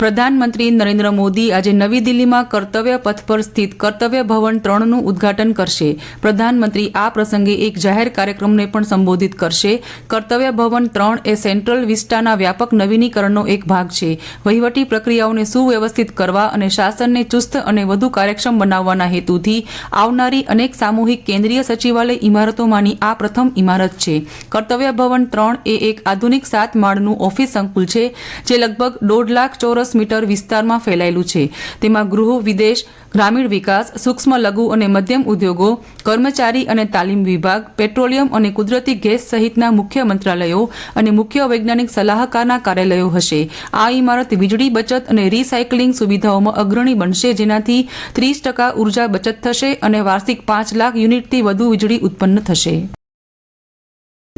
પ્રધાનમંત્રી નરેન્દ્ર મોદી આજે નવી દિલ્હીમાં કર્તવ્ય પથ પર સ્થિત કર્તવ્ય ભવન ત્રણનું ઉદ્ઘાટન કરશે. પ્રધાનમંત્રી આ પ્રસંગે એક જાહેર કાર્યક્રમને પણ સંબોધિત કરશે. કર્તવ્ય ભવન ત્રણ એ સેન્ટ્રલ વિસ્ટાના વ્યાપક નવીનીકરણનો એક ભાગ છે. વહીવટી પ્રક્રિયાઓને સુવ્યવસ્થિત કરવા અને શાસનને ચુસ્ત અને વધુ કાર્યક્ષમ બનાવવાના હેતુથી આવનારી અનેક સામૂહિક કેન્દ્રીય સચિવાલય ઇમારતોમાંની આ પ્રથમ ઇમારત છે. કર્તવ્ય ભવન ત્રણ એ એક આધુનિક સાત માળનું ઓફિસ સંકુલ છે, જે લગભગ દોઢ લાખ ચોરસ મીટર વિસ્તારમાં ફેલાયેલું છે. તેમાં ગૃહ, વિદેશ, ગ્રામીણ વિકાસ, સૂક્ષ્મ લઘુ અને મધ્યમ ઉદ્યોગો, કર્મચારી અને તાલીમ વિભાગ, પેટ્રોલિયમ અને કુદરતી ગેસ સહિતના મુખ્ય મંત્રાલયો અને મુખ્ય વૈજ્ઞાનિક સલાહકારના કાર્યાલયો હશે. આ ઇમારત વીજળી, બચત અને રિસાયકલિંગ સુવિધાઓમાં અગ્રણી બનશે, જેનાથી ત્રીસ ટકા ઊર્જા બચત થશે અને વાર્ષિક પાંચ લાખ યુનિટથી વધુ વીજળી ઉત્પન્ન થશે.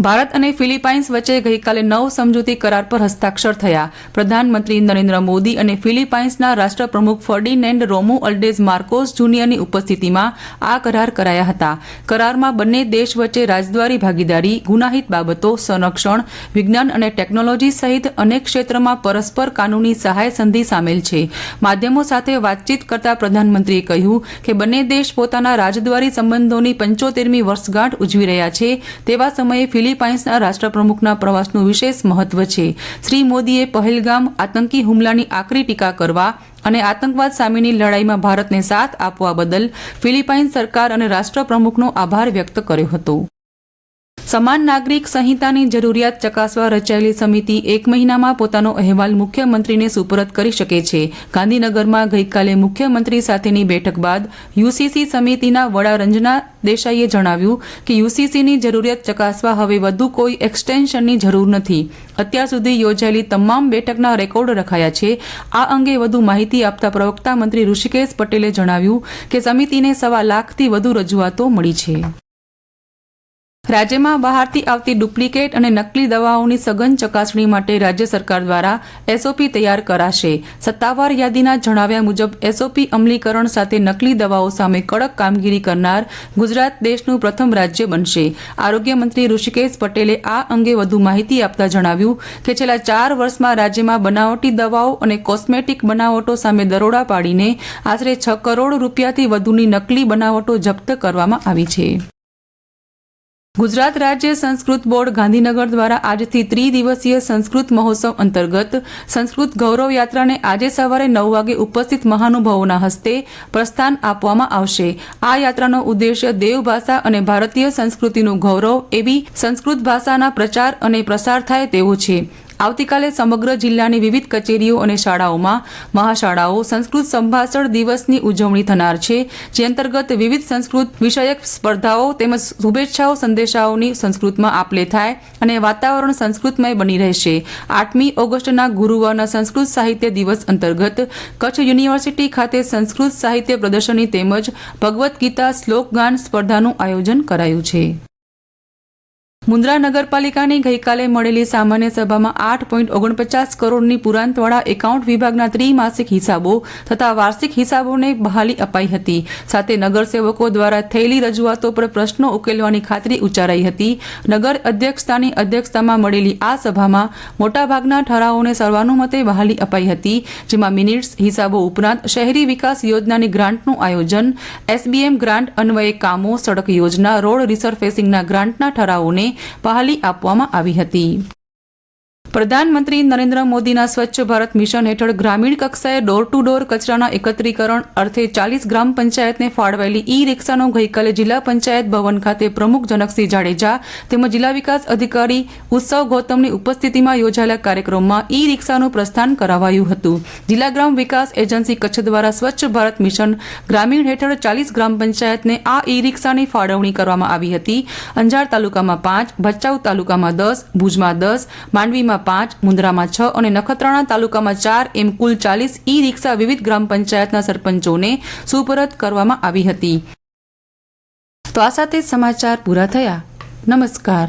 ભારત અને ફિલિપાઇન્સ વચ્ચે ગઈકાલે નવ સમજૂતી કરાર પર હસ્તાક્ષર થયા. પ્રધાનમંત્રી નરેન્દ્ર મોદી અને ફિલિપાઇન્સના રાષ્ટ્રપ્રમુખ ફર્ડિનેન્ડ રોમુ અલ્ડેઝ માર્કોસ જુનિયરની ઉપસ્થિતિમાં આ કરાર કરાયા હતા. કરારમાં બંને દેશ વચ્ચે રાજદ્વારી ભાગીદારી, ગુનાહિત બાબતો, સંરક્ષણ, વિજ્ઞાન અને ટેકનોલોજી સહિત અનેક ક્ષેત્રમાં પરસ્પર કાનૂની સહાય સંધિ સામેલ છે. માધ્યમો સાથે વાતચીત કરતા પ્રધાનમંત્રીએ કહ્યું કે બંને દેશ પોતાના રાજદ્વારી સંબંધોની પંચોતેરમી વર્ષગાંઠ ઉજવી રહ્યા છે. તેવા સમયે ફિલિપાઇન્સના રાષ્ટ્રપ્રમુખના પ્રવાસનું વિશેષ મહત્વ છે. શ્રી મોદીએ પહેલગામ આતંકી હુમલાની આકરી ટીકા કરવા અને આતંકવાદ સામેની લડાઈમાં ભારતને સાથ આપવા બદલ ફિલિપાઇન્સ સરકાર અને રાષ્ટ્રપ્રમુખનો આભાર વ્યક્ત કર્યો હતો. સમાન નાગરિક સંહિતાની જરૂરિયાત ચકાસવા રચાયેલી સમિતિ એક મહિનામાં પોતાનો અહેવાલ મુખ્યમંત્રીને સુપરત કરી શકે છે. ગાંધીનગરમાં ગઈકાલે મુખ્યમંત્રી સાથેની બેઠક બાદ યુસીસી સમિતિના વડા રંજના દેસાઈએ જણાવ્યું કે યુસીસીની જરૂરિયાત ચકાસવા હવે વધુ કોઈ એક્સટેન્શનની જરૂર નથી. અત્યાર સુધી યોજાયેલી તમામ બેઠકના રેકોર્ડ રખાયા છે. આ અંગે વધુ માહિતી આપતા પ્રવક્તા મંત્રી ઋષિકેશ પટેલે જણાવ્યું કે સમિતિને સવા લાખથી વધુ રજૂઆતો મળી છે. રાજ્યમાં બહારથી આવતી ડુપ્લિકેટ અને નકલી દવાઓની સઘન ચકાસણી માટે રાજ્ય સરકાર દ્વારા એસઓપી તૈયાર કરાશે. સત્તાવાર યાદીના જણાવ્યા મુજબ એસઓપી અમલીકરણ સાથે નકલી દવાઓ સામે કડક કામગીરી કરનાર ગુજરાત દેશનું પ્રથમ રાજ્ય બનશે. આરોગ્ય મંત્રી ઋષિકેશ પટેલે આ અંગે વધુ માહિતી આપતા જણાવ્યું કે છેલ્લા ચાર વર્ષમાં રાજ્યમાં બનાવટી દવાઓ અને કોસ્મેટિક બનાવટો સામે દરોડા પાડીને આશરે છ કરોડ રૂપિયાથી વધુની નકલી બનાવટો જપ્ત કરવામાં આવી છે. ગુજરાત રાજ્ય સંસ્કૃત બોર્ડ ગાંધીનગર દ્વારા આજથી ત્રિદિવસીય સંસ્કૃત મહોત્સવ અંતર્ગત સંસ્કૃત ગૌરવ યાત્રાને આજે સવારે નવ વાગે ઉપસ્થિત મહાનુભાવોના હસ્તે પ્રસ્થાન આપવામાં આવશે. આ યાત્રાનો ઉદ્દેશ્ય દેવભાષા અને ભારતીય સંસ્કૃતિનું ગૌરવ એવી સંસ્કૃત ભાષાના પ્રચાર અને પ્રસાર થાય તેવો છે. આવતીકાલે સમગ્ર જિલ્લાની વિવિધ કચેરીઓ અને શાળાઓમાં મહાશાળાઓ સંસ્કૃત સંભાષણ દિવસની ઉજવણી થનાર છે, જે અંતર્ગત વિવિધ સંસ્કૃત વિષયક સ્પર્ધાઓ તેમજ શુભેચ્છાઓ, સંદેશાઓની સંસ્કૃતમાં આપલે થાય અને વાતાવરણ સંસ્કૃતમય બની રહેશે. આઠમી ઓગસ્ટના ગુરુવારના સંસ્કૃત સાહિત્ય દિવસ અંતર્ગત કચ્છ યુનિવર્સિટી ખાતે સંસ્કૃત સાહિત્ય પ્રદર્શની તેમજ ભગવદ્ ગીતા શ્લોક ગાન સ્પર્ધાનું આયોજન કરાયું છે. મુન્દ્રા નગરપાલિકાની ગઈકાલે મળેલી સામાન્ય સભામાં આઠ પોઈન્ટ ઓગણપચાસ કરોડની પુરાંતવાળા એકાઉન્ટ વિભાગના ત્રિમાસિક હિસાબો તથા વાર્ષિક હિસાબોને બહાલી અપાઈ હતી. સાથે નગરસેવકો દ્વારા થયેલી રજૂઆતો પર પ્રશ્નો ઉકેલવાની ખાતરી ઉચ્ચારાઈ હતી. નગર અધ્યક્ષતાની અધ્યક્ષતામાં મળેલી આ સભામાં મોટાભાગના ઠરાવોને સર્વાનુમતે બહાલી અપાઈ હતી, જેમાં મિનિટ્સ, હિસાબો ઉપરાંત શહેરી વિકાસ યોજનાની ગ્રાન્ટનું આયોજન, એસબીએમ ગ્રાન્ટ અન્વયે કામો, સડક યોજના, રોડ રિસરફેસિંગના ગ્રાન્ટના ઠરાવોને બહાલી આપવામાં આવી હતી. પ્રધાનમંત્રી નરેન્દ્ર મોદીના સ્વચ્છ ભારત મિશન હેઠળ ગ્રામીણ કક્ષાએ ડોર ટુ ડોર કચરાના એકત્રીકરણ અર્થે ચાલીસ ગ્રામ પંચાયતને ફાળવાયેલી ઈ રિક્ષાનો ગઈકાલે જિલ્લા પંચાયત ભવન ખાતે પ્રમુખ જનકસિંહ જાડેજા તેમજ જિલ્લા વિકાસ અધિકારી ઉત્સવ ગૌતમની ઉપસ્થિતિમાં યોજાયેલા કાર્યક્રમમાં ઈ રિક્ષાનું પ્રસ્થાન કરાવાયું હતું. જિલ્લા ગ્રામ વિકાસ એજન્સી કચ્છ દ્વારા સ્વચ્છ ભારત મિશન ગ્રામીણ હેઠળ ચાલીસ ગ્રામ પંચાયતને આ ઈ રિક્ષાની ફાળવણી કરવામાં આવી હતી. અંજાર તાલુકામાં પાંચ, ભચાઉ તાલુકામાં દસ, ભુજમાં દસ, માંડવીમાં પાંચ મુન્દ્રામાં છ અને નખત્રાણા તાલુકામાં ચાર એમ કુલ ચાલીસ ઈ રિક્ષા વિવિધ ગ્રામ પંચાયતના સરપંચોને સુપરત કરવામાં આવી હતી. તો આ સાથે સમાચાર પૂરા થયા. નમસ્કાર.